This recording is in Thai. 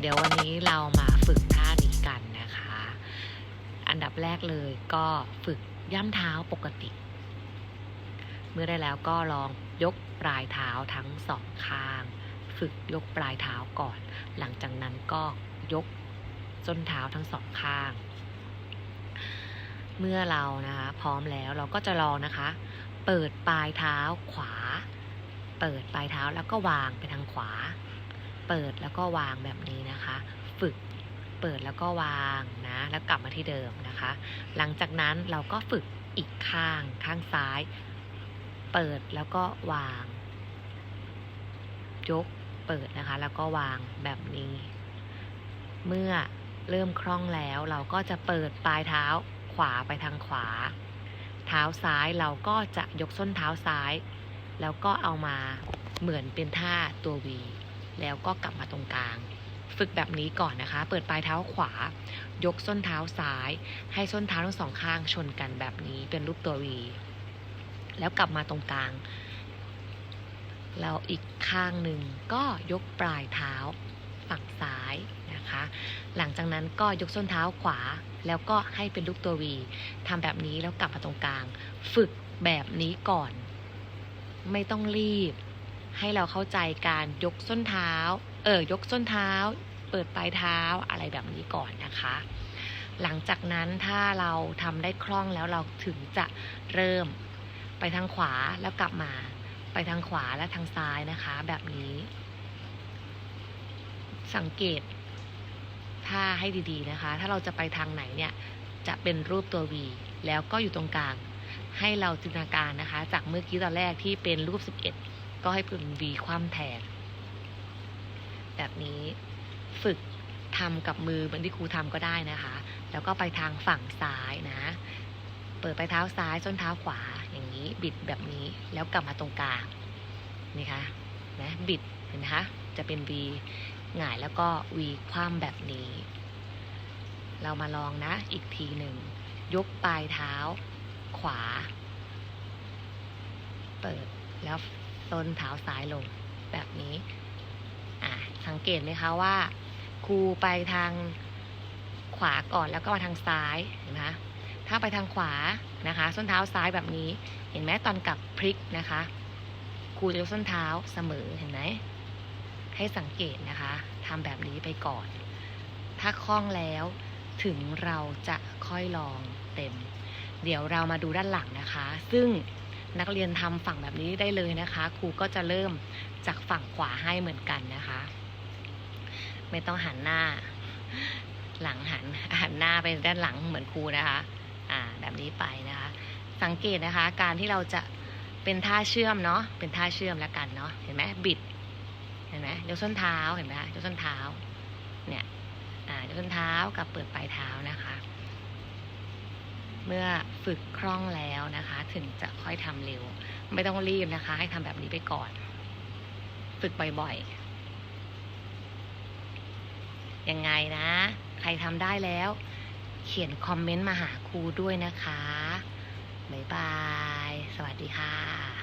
เดี๋ยววันนี้เรามาฝึกท่านี้กันนะคะ อันดับแรกเลยก็ฝึกย่ำเท้าปกติ เมื่อได้แล้วก็ลองยกปลายเท้าทั้งสองข้าง ฝึกยกปลายเท้าก่อน หลังจากนั้นก็ยกส้นเท้าทั้งสองข้าง เมื่อเรานะคะพร้อมแล้วเราก็จะลองนะคะ เปิดปลายเท้าขวา เปิดปลายเท้าแล้วก็วางไปทางขวา เปิดแล้วก็วางแบบนี้นะคะ ฝึกเปิดแล้วก็วางนะ แล้วกลับมาที่เดิมนะคะ หลังจากนั้นเราก็ฝึกอีกข้างข้างซ้าย เปิดแล้วก็วาง ยกเปิดนะคะ แล้วก็วางแบบนี้ เมื่อเริ่มคล่องแล้วเราก็จะเปิดปลายเท้าขวาไปทางขวา เท้าซ้ายเราก็จะยกส้นเท้าซ้าย แล้วก็เอามาเหมือนเป็นท่าตัว V แล้วก็กลับมาตรงกลาง ฝึกแบบนี้ก่อนนะคะ เปิดปลายเท้าขวา ยกส้นเท้าซ้าย ให้ส้นเท้าทั้งสองข้างชนกันแบบนี้เป็นรูปตัว V แล้วกลับมาตรงกลางเราอีกข้างหนึ่งก็ยกปลายเท้าฝั่งซ้ายนะคะ หลังจากนั้นก็ยกส้นเท้าขวา แล้วก็ให้เป็นรูปตัว V ทำแบบนี้แล้วกลับมาตรงกลาง ฝึกแบบนี้ก่อน ไม่ต้องรีบ ให้เราเข้าใจการยกส้นเท้า เออยกส้นเท้า เปิดปลายเท้าอะไรแบบนี้ก่อนนะคะ หลังจากนั้นถ้าเราทำได้คล่องแล้วเราถึงจะเริ่มไปทางขวาแล้วกลับมา ไปทางขวาและทางซ้ายนะคะ แบบนี้ สังเกตท่าให้ดีๆนะคะ ถ้าเราจะไปทางไหนเนี่ยจะเป็นรูปตัว V แล้วก็อยู่ตรงกลาง ให้เราจินตนาการนะคะ จากเมื่อกี้ตอนแรกที่เป็นรูป 11 ก็ให้เป็น V คว่ำแทน แบบนี้ฝึกทำกับมือเหมือนที่ครูทำก็ได้นะคะ แล้วก็ไปทางฝั่งซ้ายนะ เปิดไปเท้าซ้ายส้นเท้าขวาอย่างนี้บิดแบบนี้แล้วกลับมาตรงกลางนี่คะนะบิดเห็นไหมคะจะเป็น V หงายแล้วก็ V คว่ำแบบนี้ เรามาลองนะอีกทีหนึ่ง ยกปลายเท้าขวา เปิดแล้ว ต้นเท้าซ้ายลงแบบนี้อะสังเกตไหมคะว่า ครูไปทางขวาก่อนแล้วก็มาทางซ้ายเห็นไหมคะถ้าไปทางขวานะคะ ส้นเท้าซ้ายแบบนี้ เห็นไหมตอนกลับพลิกนะคะครูจะยกส้นเท้าเสมอเห็นไหมให้สังเกตนะคะทำแบบนี้ไปก่อน ถ้าคล่องแล้วถึงเราจะค่อยลองเต็ม เดี๋ยวเรามาดูด้านหลังนะคะ ซึ่ง นักเรียนทำฝั่งแบบนี้ได้เลยนะคะ ครูก็จะเริ่มจากฝั่งขวาให้เหมือนกันนะคะ ไม่ต้องหันหน้า หลังหันหันหน้าไปด้านหลังเหมือนครูนะคะอ่าแบบนี้ไปนะคะ สังเกตนะคะ การที่เราจะเป็นท่าเชื่อมเนาะเป็นท่าเชื่อมแล้วกันเนาะเห็นไหมบิดเห็นไหมยกส้นเท้าเห็นไหมยกส้นเท้าเนี่ยอ่ายกส้นเท้ากับเปิดปลายเท้านะคะ เมื่อฝึกคล่องแล้วนะคะ ถึงจะค่อยทำเร็ว ไม่ต้องรีบนะคะ ให้ทำแบบนี้ไปก่อน ฝึกบ่อยๆ ยังไงนะ ใครทำได้แล้ว เขียนคอมเมนต์มาหาครูด้วยนะคะ บ๊ายบาย สวัสดีค่ะ